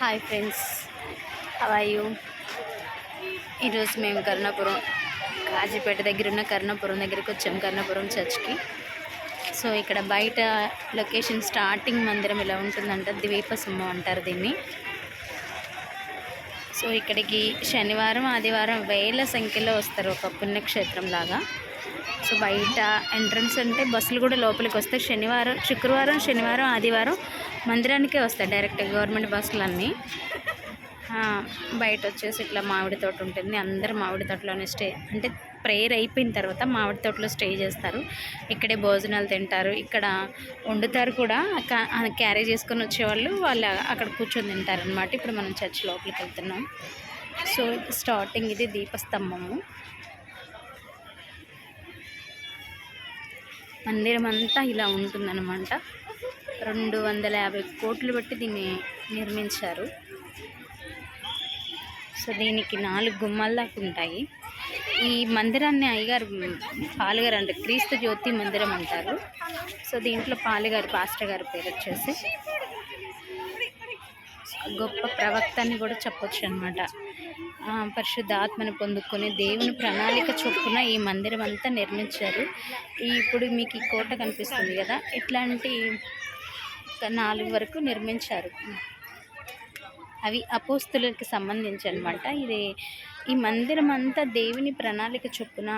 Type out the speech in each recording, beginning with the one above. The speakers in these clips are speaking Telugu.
హాయ్ ఫ్రెండ్స్ యూ ఈరోజు మేము కరుణాపురం కాజీపేట దగ్గర ఉన్న కరుణాపురం దగ్గరికి వచ్చాం కరుణాపురం చర్చ్కి. సో ఇక్కడ బయట లొకేషన్ స్టార్టింగ్ మందిరం ఇలా ఉంటుందంట ద్వీపసింహం అంటారు దీన్ని. సో ఇక్కడికి శనివారం ఆదివారం వేల సంఖ్యలో వస్తారు ఒక పుణ్యక్షేత్రం లాగా. సో బయట ఎంట్రన్స్ అంటే బస్సులు కూడా లోపలికి వస్తాయి. శనివారం శుక్రవారం శనివారం ఆదివారం మందిరానికే వస్తాయి డైరెక్ట్ గవర్నమెంట్ బస్సులన్నీ. బయట వచ్చేసి ఇట్లా మామిడి తోట ఉంటుంది. అందరూ మామిడి తోటలోనే స్టే అంటే ప్రేయర్ అయిపోయిన తర్వాత మామిడి తోటలో స్టే చేస్తారు. ఇక్కడే భోజనాలు తింటారు. ఇక్కడ వండుతారు కూడా. క్యారీ చేసుకొని వచ్చేవాళ్ళు వాళ్ళు అక్కడ కూర్చొని తింటారు అనమాట ఇప్పుడు మనం చర్చ్ లోపలికి వెళ్తున్నాం. సో స్టార్టింగ్ ఇది దీపస్తంభము. మందిరం అంతా ఇలా ఉంటుందన్నమాట. రెండు వందల యాభై కోట్లు పెట్టి దీన్ని నిర్మించారు. సో దీనికి నాలుగు గుమ్మాల దాకా ఉంటాయి. ఈ మందిరాన్ని అయ్యగారు పాలుగారు అంటే క్రీస్తు జ్యోతి మందిరం అంటారు. సో దీంట్లో పాలుగారు పాస్టర్ గారి పేరు వచ్చేసి. గొప్ప ప్రవక్త అని కూడా చెప్పొచ్చు అనమాట పరిశుద్ధ ఆత్మను పొందుకొని దేవుని ప్రణాళిక చొప్పున ఈ మందిరం అంతా నిర్మించారు ఇప్పుడు మీకు ఈ కోట కనిపిస్తుంది కదా ఇట్లాంటి నాలుగు వరకు నిర్మించారు. అవి అపోస్తులకి సంబంధించి అనమాట ఇది ఈ మందిరం అంతా దేవుని ప్రణాళిక చొప్పున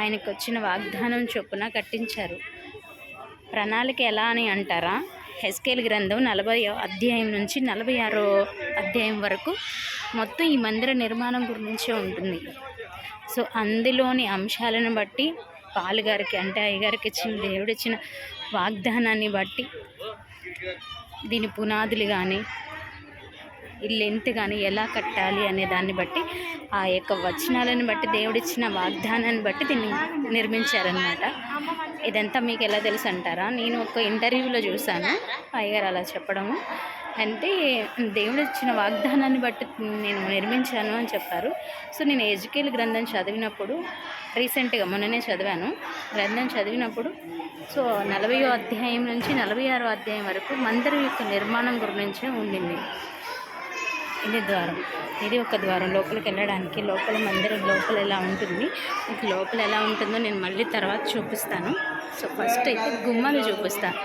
ఆయనకు వచ్చిన వాగ్దానం చొప్పున కట్టించారు. ప్రణాళిక ఎలా అని అంటారా? హెస్కేల్ గ్రంథం నలభై అధ్యాయం నుంచి నలభై ఆరో అధ్యాయం వరకు మొత్తం ఈ మందిర నిర్మాణం గురించే ఉంటుంది. సో అందులోని అంశాలను బట్టి పాలుగారికి అంటే అయ్యగారికి ఇచ్చిన దేవుడిచ్చిన వాగ్దానాన్ని బట్టి దీని పునాదులు కానీ ఈ లెంత్ కానీ ఎలా కట్టాలి అనే దాన్ని బట్టి ఆ యొక్క వచనాలను బట్టి దేవుడిచ్చిన వాగ్దానాన్ని బట్టి దీన్ని నిర్మించారనమాట ఇదంతా మీకు ఎలా తెలుసు అంటారా? నేను ఒక ఇంటర్వ్యూలో చూశాను. అయ్యగారు అలా చెప్పడము. అంటే దేవుడు ఇచ్చిన వాగ్దానాన్ని బట్టి నేను నిర్మించాను అని చెప్పారు. సో నేను ఎజుకేల్ గ్రంథం చదివినప్పుడు రీసెంట్గా మొన్ననే చదివాను. గ్రంథం చదివినప్పుడు సో నలభయో అధ్యాయం నుంచి నలభై ఆరో అధ్యాయం వరకు మందిరం యొక్క నిర్మాణం గురించి ఉండింది. ఇది ద్వారం. ఇది ఒక ద్వారం. లోపలికి వెళ్ళడానికి లోపల మందిరం లోపల ఎలా ఉంటుంది మీకు లోపల ఎలా ఉంటుందో నేను మళ్ళీ తర్వాత చూపిస్తాను. సో ఫస్ట్ అయితే గుమ్మలు చూపిస్తాను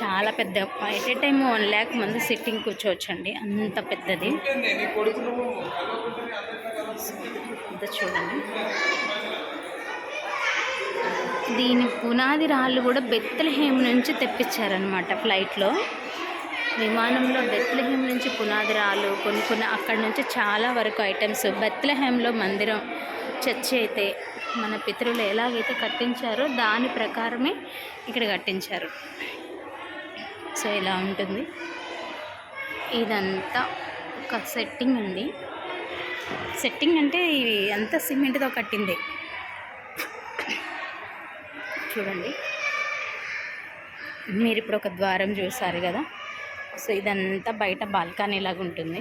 చాలా పెద్ద at a time one lakh మంది సిట్టింగ్ కూర్చోవచ్చండి. అంత పెద్దది. చూడండి. దీని పునాది రాళ్ళు కూడా బెత్తలహేమ్ నుంచి తెప్పించారనమాట ఫ్లైట్లో. విమానంలో బెత్లహేమ్ నుంచి పునాదిరాలు కొనుక్కున్న కొన్ని కొన్ని అక్కడ నుంచి చాలా వరకు ఐటమ్స్. బెత్లహేమ్లో మందిరం చర్చి అయితే మన పితరులు ఎలాగైతే కట్టించారో దాని ప్రకారమే ఇక్కడ కట్టించారు. సో ఇలా ఉంటుంది. ఇదంతా ఒక సెట్టింగ్ ఉంది. సెట్టింగ్ అంటే ఇవి అంతా సిమెంట్తో కట్టింది. చూడండి. మీరు ఇప్పుడు ఒక ద్వారం చూసారు కదా? సో ఇదంతా బయట బాల్కనీ లాగా ఉంటుంది.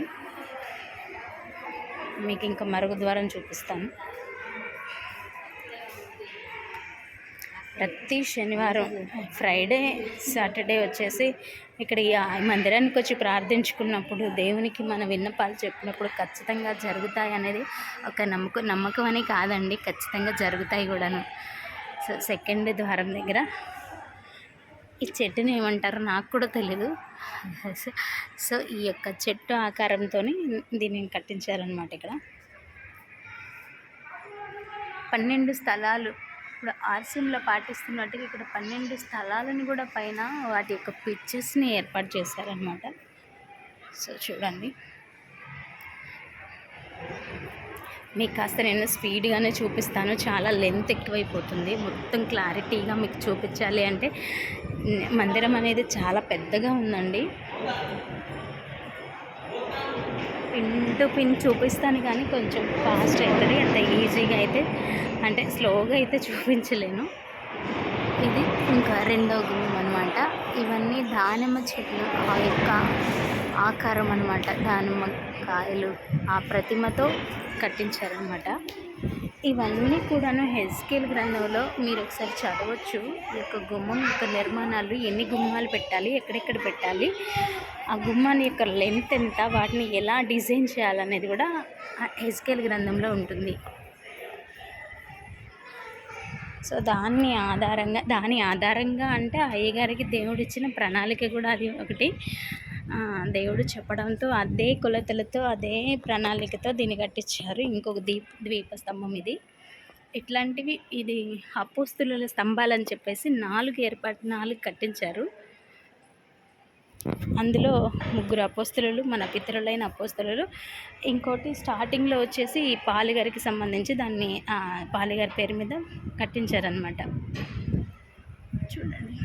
మీకు ఇంకా మరొక ద్వారం చూపిస్తాను. ప్రతి శనివారం ఫ్రైడే సాటర్డే వచ్చేసి ఇక్కడ ఈ మందిరానికి వచ్చి ప్రార్థించుకున్నప్పుడు దేవునికి మన విన్నపాలు చెప్పినప్పుడు ఖచ్చితంగా జరుగుతాయి అనేది ఒక నమ్మకం నమ్మకం అని కాదండి. ఖచ్చితంగా జరుగుతాయి కూడాను. సో సెకండ్ ద్వారం దగ్గర ఈ చెట్టుని ఏమంటారో నాకు కూడా తెలీదు. సో ఈ యొక్క చెట్టు ఆకారంతో దీన్ని కట్టించారనమాట ఇక్కడ. పన్నెండు స్థలాలు ఇప్పుడు ఆర్సీఎంలో పాటిస్తున్నట్టుగా ఇక్కడ పన్నెండు స్థలాలను కూడా పైన వాటి యొక్క పిక్చర్స్ని ఏర్పాటు చేశారనమాట సో చూడండి. మీకు కాస్త నేను స్పీడ్గానే చూపిస్తాను. చాలా లెంత్ ఎక్కువైపోతుంది. మొత్తం క్లారిటీగా మీకు చూపించాలి అంటే మందిరం అనేది చాలా పెద్దగా ఉందండి. పిన్ టు పిన్ చూపిస్తాను కానీ కొంచెం ఫాస్ట్ అవుతుంది. అంత ఈజీగా అయితే అంటే స్లోగా అయితే చూపించలేను. ఇది ఇంకా రెండో గుమ్మం అనమాట ఇవన్నీ దానిమ్మ చెట్లు ఆ యొక్క ఆకారం అనమాట దానిమ్మ కాయలు ఆ ప్రతిమతో కట్టించారనమాట ఇవన్నీ కూడాను హెస్కేల్ గ్రంథంలో మీరు ఒకసారి చదవచ్చు. ఈ యొక్క గుమ్మం యొక్క నిర్మాణాలు ఎన్ని గుమ్మాలు పెట్టాలి ఎక్కడెక్కడ పెట్టాలి ఆ గుమ్మాని యొక్క లెంత్ ఎంత వాటిని ఎలా డిజైన్ చేయాలనేది కూడా హెస్కేల్ గ్రంథంలో ఉంటుంది. సో దాన్ని ఆధారంగా దాని ఆధారంగా అంటే అయ్యగారికి దేవుడిచ్చిన ప్రణాళిక కూడా అది ఒకటి. దేవుడు చెప్పడంతో అదే కొలతలతో అదే ప్రణాళికతో దీన్ని కట్టించారు. ఇంకొక దీప్ ద్వీపస్తంభం ఇది. ఇట్లాంటివి ఇది అపోస్తుల స్తంభాలని చెప్పేసి నాలుగు ఏర్పాటు నాలుగు కట్టించారు. అందులో ముగ్గురు అపోస్తులు మన పితరులైన అపోస్తులు. ఇంకోటి స్టార్టింగ్లో వచ్చేసి ఈ పాలిగారికి సంబంధించి దాన్ని పాలిగారి పేరు మీద కట్టించారనమాట చూడండి.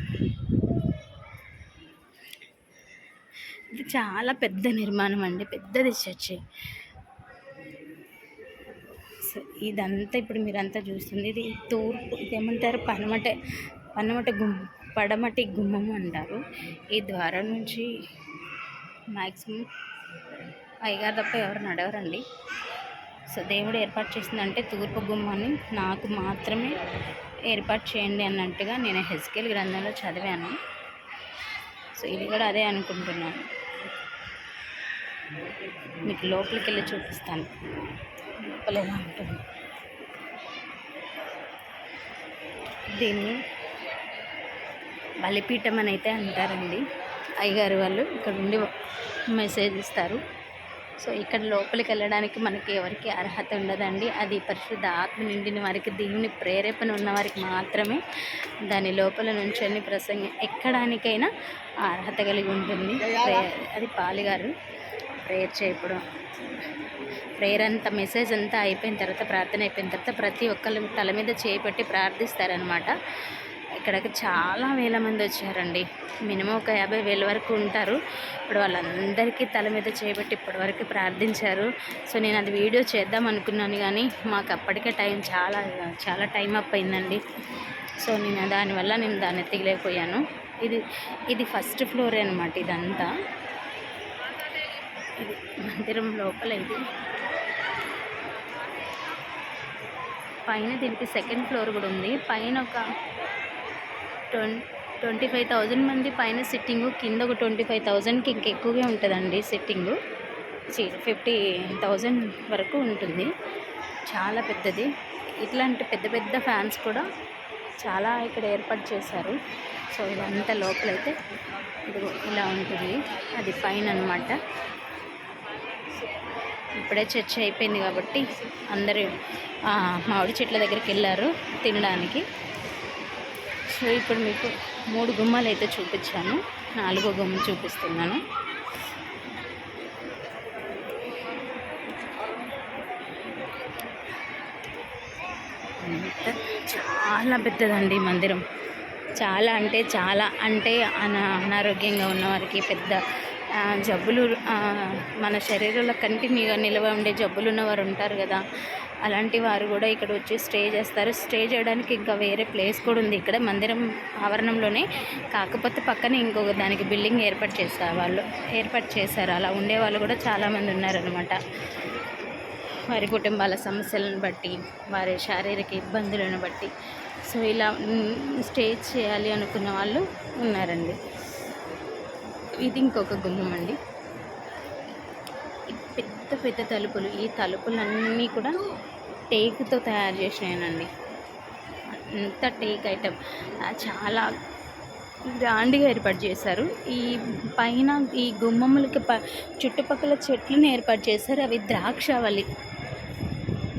ఇది చాలా పెద్ద నిర్మాణం అండి. పెద్దది చర్చి. సో ఇదంతా ఇప్పుడు మీరంతా చూస్తుంది. ఇది తూర్పు ఇదేమంటారు? పనమట పనమట గుమ్ పడమటి గుమ్మం అంటారు. ఈ ద్వారం నుంచి మ్యాక్సిమం అయ్యగారు తప్ప ఎవరు నడవరండి. సో దేవుడు ఏర్పాటు చేసిందంటే తూర్పు గుమ్మాన్ని నాకు మాత్రమే ఏర్పాటు చేయండి అన్నట్టుగా నేను హెస్కేల్ గ్రంథంలో చదివాను. సో ఇది కూడా అదే అనుకుంటున్నాను. మీకు లోపలికి వెళ్ళి చూపిస్తాను. లోపల ఎలా ఉంటుంది. దీన్ని బలిపీఠం అని అయితే అంటారండి. అయ్యగారు వాళ్ళు ఇక్కడ ఉండి మెసేజ్ ఇస్తారు. సో ఇక్కడ లోపలికి వెళ్ళడానికి మనకి ఎవరికి అర్హత ఉండదండి. అది పరిశుద్ధ ఆత్మ నిండిన వారికి దేవుని ప్రేరేపణ ఉన్న వారికి మాత్రమే దాని లోపల నుంచొని ప్రసంగం ఎక్కడానికైనా అర్హత కలిగి ఉంటుంది. అది పాలిగారు. ప్రేయర్ చేయడం ప్రేయర్ అంతా మెసేజ్ అంతా అయిపోయిన తర్వాత ప్రార్థన అయిపోయిన తర్వాత ప్రతి ఒక్కళ్ళు తల మీద చేపట్టి ప్రార్థిస్తారనమాట. ఇక్కడికి చాలా వేల మంది వచ్చారండి. మినిమం ఒక యాభై వేల వరకు ఉంటారు. ఇప్పుడు వాళ్ళందరికీ తల మీద చేపట్టి ఇప్పటివరకు ప్రార్థించారు. సో నేను అది వీడియో చేద్దాం అనుకున్నాను కానీ మాకు అప్పటికే టైం చాలా చాలా టైం అప్ అయిందండి. సో నేను దానివల్ల నేను దాన్ని తిగలేకపోయాను ఇది ఇది ఫస్ట్ ఫ్లోరే అనమాట ఇదంతా. ఇది మందిరం లోపల ఇది పైన దీనికి సెకండ్ ఫ్లోర్ కూడా ఉంది. పైన ఒక ట్వంటీ ఫైవ్ థౌజండ్ మంది పైన సిట్టింగు కింద ఒక ట్వంటీ ఫైవ్ థౌజండ్కి ఇంకెక్కువగా ఉంటుందండి సిట్టింగు. ఫిఫ్టీ థౌజండ్ వరకు ఉంటుంది. చాలా పెద్దది. ఇట్లాంటి పెద్ద పెద్ద ఫ్యాన్స్ కూడా చాలా ఇక్కడ ఏర్పాటు చేశారు. సో ఇదంతా లోపలైతే ఇది ఇలా ఉంటుంది. అది పైన అనమాట ఇప్పుడే చర్చ అయిపోయింది కాబట్టి అందరూ మామిడి చెట్ల దగ్గరికి వెళ్ళారు తినడానికి. సో ఇప్పుడు మీకు మూడు గుమ్మాలు అయితే చూపించాను. నాలుగో గుమ్మ చూపిస్తున్నాను. చాలా పెద్దదండి మందిరం. చాలా అంటే చాలా అంటే అనా అనారోగ్యంగా ఉన్నవారికి పెద్ద జబ్బులు మన శరీరంలో కంటిన్యూగా నిల్వ ఉండే జబ్బులు ఉన్నవారు ఉంటారు కదా అలాంటి వారు కూడా ఇక్కడ వచ్చి స్టే చేస్తారు. స్టే చేయడానికి ఇంకా వేరే ప్లేస్ కూడా ఉంది. ఇక్కడ మందిరం ఆవరణంలోనే కాకపోతే పక్కనే ఇంకొక దానికి బిల్డింగ్ ఏర్పాటు చేస్తారు వాళ్ళు ఏర్పాటు చేశారు. అలా ఉండే వాళ్ళు కూడా చాలామంది ఉన్నారనమాట వారి కుటుంబాల సమస్యలను బట్టి వారి శారీరక ఇబ్బందులను బట్టి. సో ఇలా స్టే చేయాలి అనుకున్న వాళ్ళు ఉన్నారండి. ఇది ఇంకొక గుమ్మం అండి. పెద్ద పెద్ద తలుపులు ఈ తలుపులన్నీ కూడా టేకుతో తయారు చేసినాయనండి. అంత టేక్ ఐటమ్ చాలా గ్రాండ్గా ఏర్పాటు చేశారు. ఈ పైన ఈ గుమ్మములకి ప చుట్టుపక్కల చెట్లను ఏర్పాటు చేశారు. అవి ద్రాక్షావళి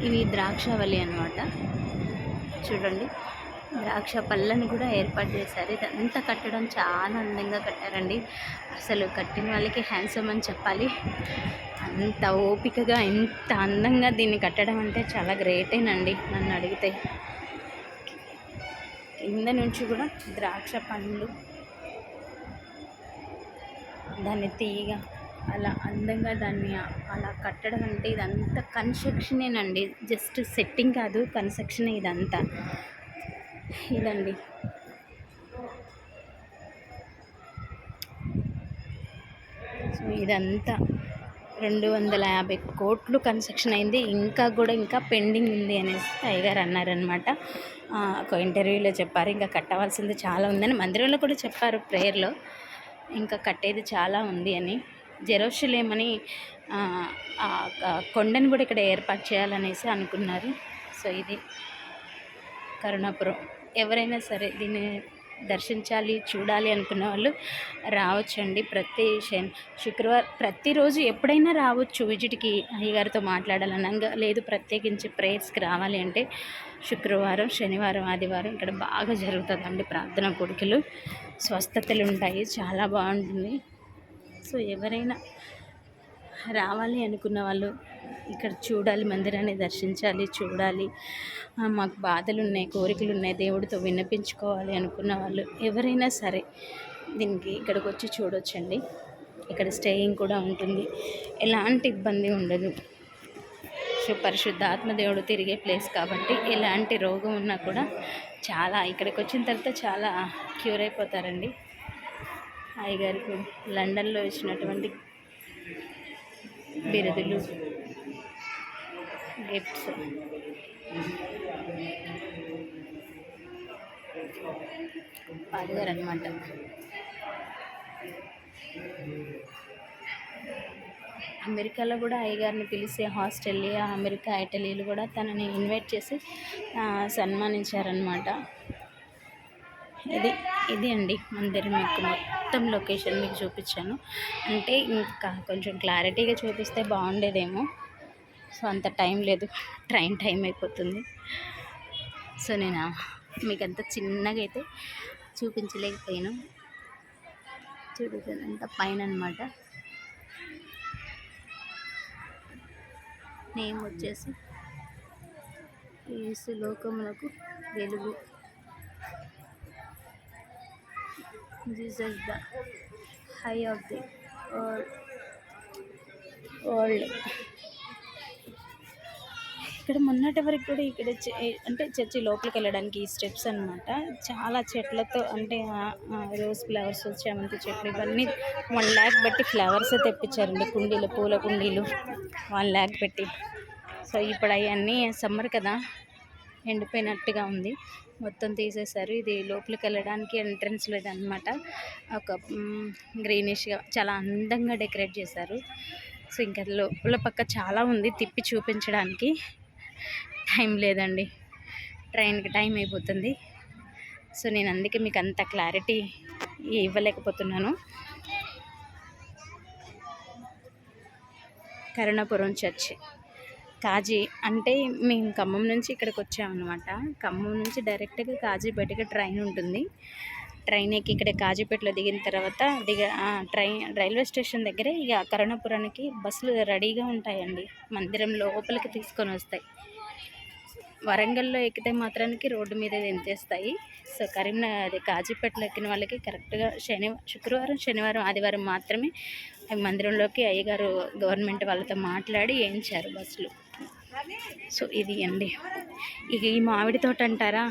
ఇవి ద్రాక్షావళి అనమాట చూడండి. ద్రాక్ష పళ్ళని కూడా ఏర్పాటు చేశారు. ఇదంతా కట్టడం చాలా అందంగా కట్టారండి. అసలు కట్టిన వాళ్ళకి హ్యాండ్సమ్ అని చెప్పాలి. అంత ఓపికగా ఇంత అందంగా దీన్ని కట్టడం అంటే చాలా గ్రేటేనండి నన్ను అడిగితే. కింద నుంచి కూడా ద్రాక్ష పండ్లు దాన్ని తీయగా అలా అందంగా దాన్ని అలా కట్టడం అంటే ఇదంతా కన్స్ట్రక్షనేనండి జస్ట్ సెట్టింగ్ కాదు కన్స్ట్రక్షనే ఇదంతా. ఇదండి. సో ఇదంతా రెండు వందల యాభై కోట్లు కన్స్ట్రక్షన్ అయింది. ఇంకా కూడా ఇంకా పెండింగ్ ఉంది అనేసి అయ్యగారు అన్నారనమాట ఒక ఇంటర్వ్యూలో చెప్పారు. ఇంకా కట్టవలసింది చాలా ఉందని మందిరంలో కూడా చెప్పారు ప్రేయర్లో. ఇంకా కట్టేది చాలా ఉంది అని. జెరోషులేమని ఆ, ఆ కొండని కూడా ఇక్కడ ఏర్పాటు చేయాలనేసి అనుకున్నారు. సో ఇది కరుణాపురం. ఎవరైనా సరే దీన్ని దర్శించాలి చూడాలి అనుకున్న వాళ్ళు రావచ్చండి. ప్రతి శని శుక్రవారం ప్రతిరోజు ఎప్పుడైనా రావచ్చు విజిట్కి అయ్యగారితో మాట్లాడాలనగా లేదు ప్రత్యేకించి ప్రేయర్స్కి రావాలి అంటే శుక్రవారం శనివారం ఆదివారం ఇక్కడ బాగా జరుగుతుందండి ప్రార్థన కొడుకులు స్వస్థతలు ఉంటాయి చాలా బాగుంటుంది. సో ఎవరైనా రావాలి అనుకున్న వాళ్ళు ఇక్కడ చూడాలి మందిరాన్ని దర్శించాలి చూడాలి. మాకు బాధలు ఉన్నాయి కోరికలు ఉన్నాయి దేవుడితో విన్నపించుకోవాలి అనుకున్న వాళ్ళు ఎవరైనా సరే దీనికి ఇక్కడికి వచ్చి చూడొచ్చండి. ఇక్కడ స్టేయింగ్ కూడా ఉంటుంది. ఎలాంటి ఇబ్బంది ఉండదు. సో పరిశుద్ధ ఆత్మదేవుడు తిరిగే ప్లేస్ కాబట్టి ఎలాంటి రోగం ఉన్నా కూడా చాలా ఇక్కడికి వచ్చిన తర్వాత చాలా క్యూర్ అయిపోతారండి. అయ్యగారికి లండన్లో ఇచ్చినటువంటి బిరుదులు గిఫ్ట్స్. పాడుగారు అనమాట అమెరికాలో కూడా అయ్యగారిని పిలిచి ఆస్ట్రేలియా అమెరికా ఇటలీలు కూడా తనని ఇన్వైట్ చేసి సన్మానించారనమాట ఇది ఇది అండి మందిరం మీకు మొత్తం లొకేషన్ మీకు చూపించాను. అంటే ఇంకా కొంచెం క్లారిటీగా చూపిస్తే బాగుండేదేమో. సో అంత టైం లేదు ట్రైన్ టైం అయిపోతుంది. సో నేను మీకు అంత చిన్నగా అయితే చూపించలేకపోయాను. చూపించాను అంత పైన అనమాట నేమ్ వచ్చేసి ఏసు లోకములకు వెలుగు. Jesus the high of the world. ఇక్కడ మొన్నటి వరకు కూడా ఇక్కడ అంటే చర్చి లోపలికి వెళ్ళడానికి ఈ స్టెప్స్ అన్నమాట. చాలా చెట్లతో అంటే రోజ్ ఫ్లవర్స్ చామంతి చెట్లు ఇవన్నీ వన్ ల్యాక్ బట్టి ఫ్లవర్స్ తెప్పించారండి. కుండీలు పూల కుండీలు వన్ ల్యాక్ పెట్టి. సో ఇప్పుడు అవన్నీ సమ్మర్ కదా ఎండిపోయినట్టుగా ఉంది. మొత్తం తీసేశారు. ఇది లోపలికి వెళ్ళడానికి ఎంట్రన్స్ లేదనమాట ఒక గ్రీనిష్గా చాలా అందంగా డెకరేట్ చేశారు. సో ఇంకా లోపల పక్క చాలా ఉంది తిప్పి చూపించడానికి. టైం లేదండి. ట్రైన్కి టైం అయిపోతుంది. సో నేను అందుకే మీకు అంత క్లారిటీ ఇవ్వలేకపోతున్నాను. కరుణాపురం చర్చ్. కాజీ అంటే మేము ఖమ్మం నుంచి ఇక్కడికి వచ్చామన్నమాట. ఖమ్మం నుంచి డైరెక్ట్గా కాజీపేటకి ట్రైన్ ఉంటుంది. ట్రైన్ ఎక్కి ఇక్కడ కాజీపేటలో దిగిన తర్వాత దిగ ట్రైన్ రైల్వే స్టేషన్ దగ్గరే ఇక కరుణాపురానికి బస్సులు రెడీగా ఉంటాయండి. మందిరం లోపలికి తీసుకొని వస్తాయి. వరంగల్లో ఎక్కితే మాత్రానికి రోడ్డు మీద దించేస్తాయి సో కరీంనగర్ అది కాజీపేటలో ఎక్కిన వాళ్ళకి కరెక్ట్గా శని శుక్రవారం శనివారం ఆదివారం మాత్రమే మందిరంలోకి అయ్యగారు గవర్నమెంట్ వాళ్ళతో మాట్లాడి వేయించారు బస్సులు. సో ఇది అండి. ఇక ఈ మామిడి తోట అంటారా?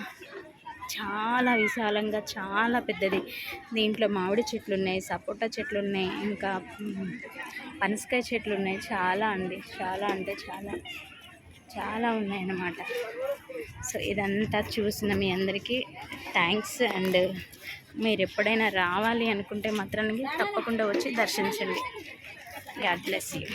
చాలా విశాలంగా చాలా పెద్దది. దీంట్లో మామిడి చెట్లు ఉన్నాయి సపోటా చెట్లు ఉన్నాయి ఇంకా పనసకాయ చెట్లు ఉన్నాయి. చాలా అండి చాలా అంటే చాలా. చాలా ఉన్నాయన్నమాట. సో ఇదంతా చూసిన మీ అందరికీ థ్యాంక్స్ అండ్ మీరు ఎప్పుడైనా రావాలి అనుకుంటే మాత్రానికి తప్పకుండా వచ్చి దర్శించండి. God bless you.